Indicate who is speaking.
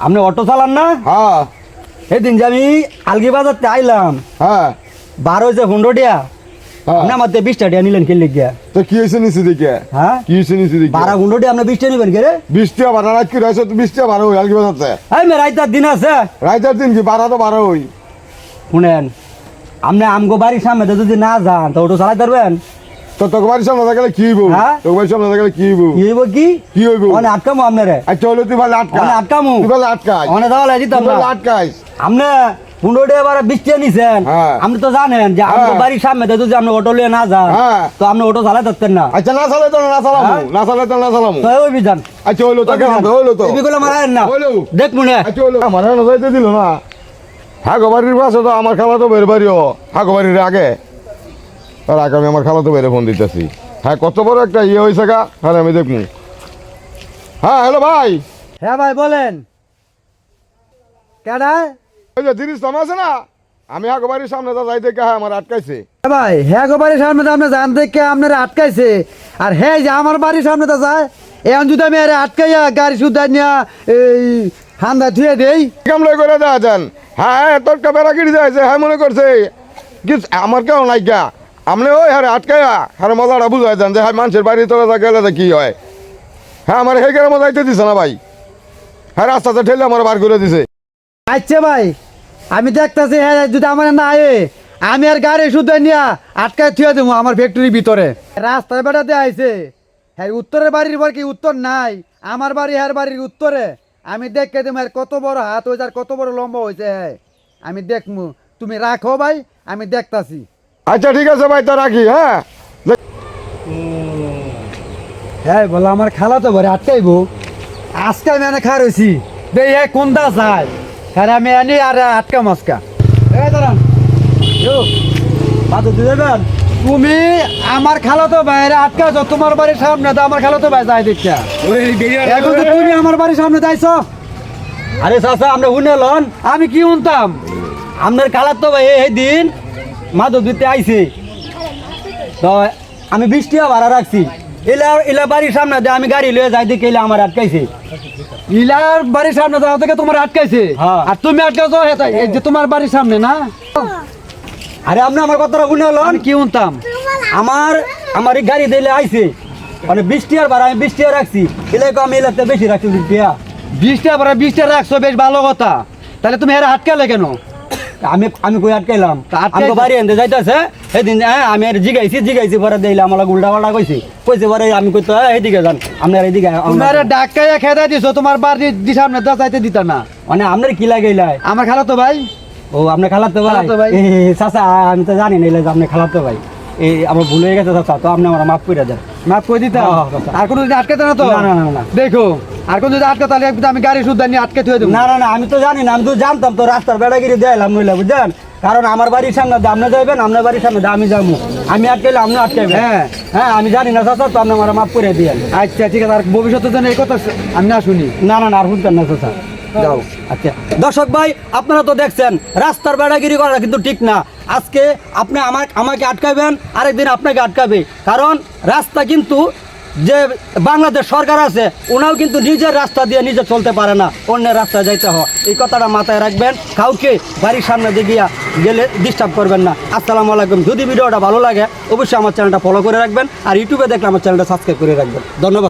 Speaker 1: আপনি অটো চালান না?
Speaker 2: হ্যাঁ।
Speaker 1: সেদিন যে আমি আলগি বাজারতে আইলাম
Speaker 2: হ্যাঁ।
Speaker 1: বারো যে পনেরো টিয়া
Speaker 2: হ্যাঁ।
Speaker 1: আপনি আমার দিয়ে বিশটা টিয়া নিলেন গিয়া
Speaker 2: তো কি হয়েছে নিচে দিকে?
Speaker 1: হ্যাঁ?
Speaker 2: কি হয়েছে নিচে দিকে?
Speaker 1: বারো পনেরো টিয়া আপনি বিশটা নিবেন কে রে?
Speaker 2: বৃষ্টি বারো রাত কি রয়েছে তো বৃষ্টি বারো হই আলগি বাজাতে
Speaker 1: এই মে রাইতার দিন আছে।
Speaker 2: রাইতের দিন কি বারো তো বারো হই
Speaker 1: শুনেন আপনি আমগো বাড়ির সামনে যদি না যান তো অটো চালাই পারবেন?
Speaker 2: তো তোকে বাড়ির সামনে থাকলে কি হইব?
Speaker 1: হ্যাঁ?
Speaker 2: তোকে সামনে থাকলে কি হইব?
Speaker 1: কি হইব কি?
Speaker 2: কি হইব?
Speaker 1: অনে আটকামো আপনারে।
Speaker 2: আচ্ছা হলো তুই ভালো আটকা।
Speaker 1: অনে আটকামো
Speaker 2: তুই ভালো আটকাই।
Speaker 1: অনে তাহলে দিতাম
Speaker 2: তুই
Speaker 1: না
Speaker 2: ভালো আটকাই।
Speaker 1: আপনি পনেরো টিয়া বারে বিশটা নিছেন
Speaker 2: হ্যাঁ।
Speaker 1: আপনি তো জানেন যে আমগো
Speaker 2: হ্যাঁ।
Speaker 1: বাড়ির সামনে দিয়ে যদি আপনি অটো লিয়ে না যান
Speaker 2: হ্যাঁ।
Speaker 1: তো আপনি অটো চালাই পারতেন না।
Speaker 2: আচ্ছা না চালে তো না চালামু
Speaker 1: হ্যাঁ?
Speaker 2: না তো না চালামু
Speaker 1: তো ওই বিধান।
Speaker 2: আচ্ছা হলো তোকে হলো তো।
Speaker 1: এগুলো মারায়েন না।
Speaker 2: হলো
Speaker 1: দেখ মনে।
Speaker 2: আচ্ছা আমার না যাইতে দিল না। হাগো বাড়ির পাশে তো আমার খালা তো বের বাড়িও। হাগো বাড়ির আগে। আগে আমি আমার খালা তো বেরে ফোন দিতেছি। হ্যাঁ কত বড় একটা ইয়ে হয়েছে গা হ্যাঁ আমি দেখব হ্যাঁ হ্যালো ভাই।
Speaker 1: হ্যাঁ ভাই বলেন। কেডা?
Speaker 2: ওই যে তিরিশ তম আছে না আমি হাগো বাড়ির সামনে তো যাই দেখে হ্যাঁ আমার আটকাইছে।
Speaker 3: ভাই হ্যাঁ গো বাড়ির সামনে তো আপনি জান দেখে আপনারা আটকাইছে। আর হ্যাঁ যে আমার বাড়ির সামনে তো যায় এখন যদি আমি আরে আটকাইয়া গাড়ি সুদ্ধা নিয়া এই হান্দা ধুয়ে দেই।
Speaker 2: কামলাই করে দেওয়া যান। হ্যাঁ তোর বেড়া গিরি যাইছে হ্যাঁ মনে করছে। আমার কেউ নাই গা। আপনি ওই হারে আটকায়া, হারে মজাটা বুঝাই যান যে হ্যাঁ মানুষের বাড়ি তোরা যা গেলে কি হয়? হ্যাঁ আমার সেই গ্রামে যাইতে দিছে না ভাই। হ্যাঁ রাস্তাতে ঠেলে আমার বার করে দিছে।
Speaker 3: আচ্ছা ভাই, আমি দেখতেছি হ্যাঁ যদি আমার না আয়ে, আমি আর গাড়ি শুদ্ধা নিয়া আটকায় থুয়ে দেবো আমার ফ্যাক্টরির ভিতরে। রাস্তায় বেড়াতে আইছে। হ্যাঁ উত্তরের বাড়ির পর কি উত্তর নাই? আমার বাড়ি হ্যার বাড়ির উত্তরে। আমি দেখে দেবো আর কত বড় হাত হয়েছে আর কত বড় লম্বা হয়েছে হ্যাঁ। আমি দেখমু। তুমি রাখো ভাই, আমি দেখতাছি।
Speaker 2: আচ্ছা ঠিক আছে ভাই তো রাখি হ্যাঁ?
Speaker 3: হ্যাঁ বলে আমার খালা তো ঘরে আটকাইবো। আজকে আমি এনে খা রয়েছি দে এ চাই হ্যাঁ আমি এনে আর আটকা মাসকা
Speaker 1: এই দাঁড়ান। ইয়ো, দিয়ে দেবেন।
Speaker 3: তুমি আমার খালা তো বাইরে আটকাছো তোমার বাড়ির সামনে তো আমার খালা তো ভাই যাই দেখা এখন তো তুমি আমার বাড়ির সামনে যাইছ।
Speaker 1: আরে চাচা আমরা শুনে লন।
Speaker 3: আমি কি শুনতাম
Speaker 1: আপনার কালার তো ভাই এই দিন মাদক দিতে আইছে। তো আমি বিশ টাকা ভাড়া রাখছি। এলা এলা বাড়ির সামনে দিয়ে আমি গাড়ি লয়ে যাই দেখে এলা আমার আটকাইছে।
Speaker 3: ইলার বাড়ির সামনে যাও থেকে তোমার আটকাইছে?
Speaker 1: হ্যাঁ।
Speaker 3: আর তুমি আটকাছো হেতা এই যে তোমার বাড়ির সামনে না?
Speaker 1: আরে আপনি আমার কথাটা শুনে লন।
Speaker 3: কি শুনতাম?
Speaker 1: আমার আমার এই গাড়ি দিলে আইছে। মানে বিশ টাকার ভাড়া আমি বিশ টাকা রাখছি এলাকা আমি এলাকাতে বেশি রাখছি বিশ টাকা
Speaker 3: বিশটা পরে বিশটা রাখছো বেশ ভালো কথা। তাহলে তুমি এর আটকালে কেন?
Speaker 1: আমি আমি কই আটকাইলাম? আমি বাড়ি এনতে যাইতেছে? সেদিন আমি আর জিগাইছি জিগাইছি পরে দিলে আমার উল্টা পাল্টা কইছি। কইছে পরে আমি কইতো এইদিকে যান। আপনার এইদিকে আ-
Speaker 3: তুমি আরে ডাক্তাইয়া খেদা দিছো তোমার বাড়ির দি সামনে দা যাইতে দিতা না।
Speaker 1: মানে আপনার কি লাগাইলাই
Speaker 3: আমার খালা তো ভাই।
Speaker 1: ও আপনি খালাতো ভাই?
Speaker 3: ভাই।
Speaker 1: চাচা আমি তো জানি না আপনি খালাতো ভাই। এই আমার ভুল হয়ে গেছে চাচা তো আপনি আমার মাফ করে দেন।
Speaker 3: মাফ করে
Speaker 1: হ্যাঁ,
Speaker 3: আর কোনো আটকাতে না তো?
Speaker 1: না, না, না।
Speaker 3: দেখো আর কোন যদি আটকা তাহলে আমি গাড়ি শুদ্ধ নিয়ে আটকে থুয়ে দেবো।
Speaker 1: না না না আমি তো জানি না আমি তো জানতাম তো রাস্তার বেড়াগিরি দেয়ালাম নইলে বুঝছেন কারণ আমার বাড়ির সামনে আপনি যাবেন আপনার বাড়ির সামনে আমি যাব। আমি আটকাইলে আপনি আটকাইবেন।
Speaker 3: হ্যাঁ।
Speaker 1: হ্যাঁ আমি জানি না চাচা তো আপনি আমার মাফ করে দিয়েন।
Speaker 3: আচ্ছা ঠিক আছে আর ভবিষ্যতের জন্য এই কথা আমি না শুনি।
Speaker 1: না না না আর শুনতেন না চাচা। যাও। আচ্ছা। দর্শক ভাই আপনারা তো দেখছেন রাস্তার বেড়াগিরি করা কিন্তু ঠিক না। আজকে আপনি আমার আমাকে আটকাবেন আরেকদিন আপনাকে আটকাবে। কারণ রাস্তা কিন্তু যে বাংলাদেশ সরকার আছে ওনাও কিন্তু নিজের রাস্তা দিয়ে নিজে চলতে পারে না, অন্যের রাস্তায় যাইতে হয়। এই কথাটা মাথায় রাখবেন, কাউকে বাড়ির সামনে দিয়ে গিয়া গেলে ডিস্টার্ব করবেন না। আসসালামু আলাইকুম। যদি ভিডিওটা ভালো লাগে, অবশ্যই আমার চ্যানেলটা ফলো করে রাখবেন, আর ইউটিউবে দেখলে আমার চ্যানেলটা সাবস্ক্রাইব করে রাখবেন। ধন্যবাদ।